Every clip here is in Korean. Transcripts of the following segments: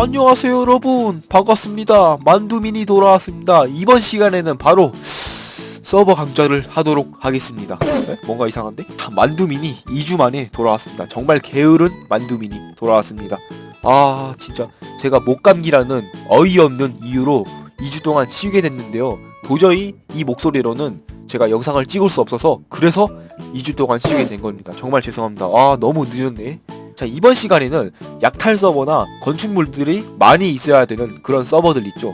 안녕하세요 여러분. 반갑습니다. 만두민이 돌아왔습니다. 이번 시간에는 바로 서버 강좌를 하도록 하겠습니다. 에? 뭔가 이상한데? 아, 만두민이 2주 만에 돌아왔습니다. 정말 게으른 만두민이 돌아왔습니다. 아 진짜 제가 목감기라는 어이없는 이유로 2주 동안 쉬게 됐는데요. 도저히 이 목소리로는 제가 영상을 찍을 수 없어서 그래서 2주 동안 쉬게 된 겁니다. 정말 죄송합니다. 아 너무 늦었네 자 이번 시간에는 약탈 서버나 건축물들이 많이 있어야 되는 그런 서버들 있죠.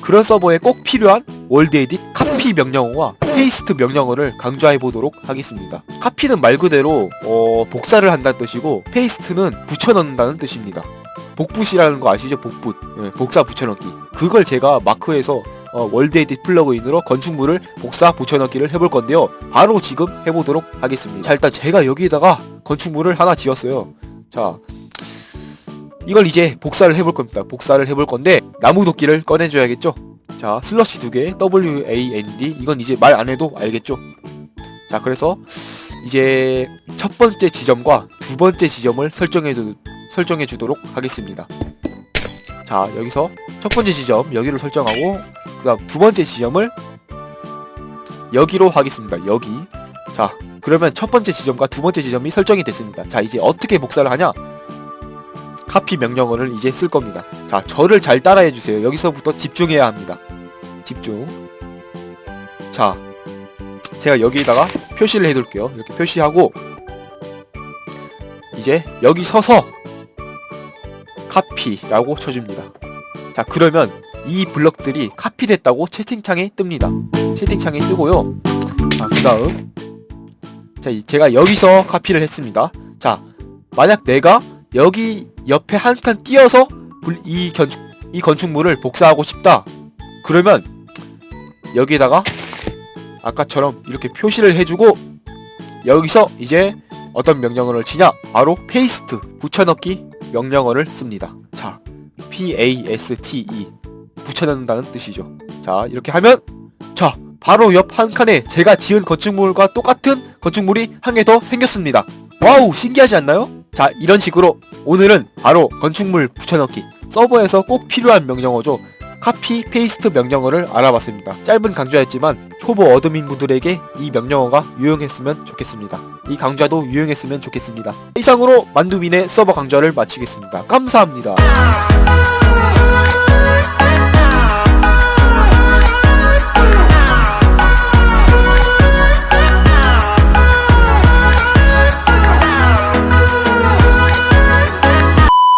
그런 서버에 꼭 필요한 월드 에딧 카피 명령어와 페이스트 명령어를 강조해 보도록 하겠습니다. 카피는 말 그대로 어, 복사를 한다는 뜻이고 페이스트는 붙여넣는다는 뜻입니다. 복붙이라는 거 아시죠? 복붙. 예, 복사 붙여넣기. 그걸 제가 마크에서 어, 월드 에딧 플러그인으로 건축물을 복사 붙여넣기를 해볼 건데요. 바로 지금 해보도록 하겠습니다. 자 일단 제가 여기에다가 건축물을 하나 지었어요 자 이걸 이제 복사를 해볼 겁니다. 복사를 해볼 건데 나무 도끼를 꺼내줘야겠죠? 자 슬러시 두 개 WAND 이건 이제 말 안 해도 알겠죠? 자 그래서 이제 첫 번째 지점과 두 번째 지점을 설정해 주, 설정해 주도록 하겠습니다. 자 여기서 첫 번째 지점 여기로 설정하고 그 다음 두 번째 지점을 여기로 하겠습니다. 여기. 자 그러면 첫 번째 지점과 두 번째 지점이 설정이 됐습니다. 자, 이제 어떻게 복사를 하냐? 카피 명령어를 이제 쓸 겁니다. 자, 저를 잘 따라해 주세요. 여기서부터 집중해야 합니다. 집중. 자, 제가 여기에다가 표시를 해둘게요. 이렇게 표시하고 이제 여기 서서 카피라고 쳐줍니다. 자, 그러면 이 블럭들이 카피됐다고 채팅창에 뜹니다. 채팅창에 뜨고요. 자, 그 다음 자, 이- 제가 여기서 카피를 했습니다. 자, 만약 내가 여기 옆에 한 칸 띄어서 불- 이 건축 이 건축물을 복사하고 싶다. 그러면 여기에다가 아까처럼 이렇게 표시를 해주고 여기서 이제 어떤 명령어를 치냐? 바로 페이스트 붙여넣기 명령어를 씁니다. 자, P A S T E 붙여넣는다는 뜻이죠. 자, 이렇게 하면 자, 바로 옆 한 칸에 제가 지은 건축물과 똑같은 건축물이 한 개 더 생겼습니다. 와우, 신기하지 않나요? 자, 이런 식으로 오늘은 바로 건축물 붙여넣기 서버에서 꼭 필요한 명령어죠. 카피 페이스트 명령어를 알아봤습니다. 짧은 강좌였지만 초보 어드민 분들에게 이 명령어가 유용했으면 좋겠습니다. 이 강좌도 유용했으면 좋겠습니다. 이상으로 만두민의 서버 강좌를 마치겠습니다. 감사합니다.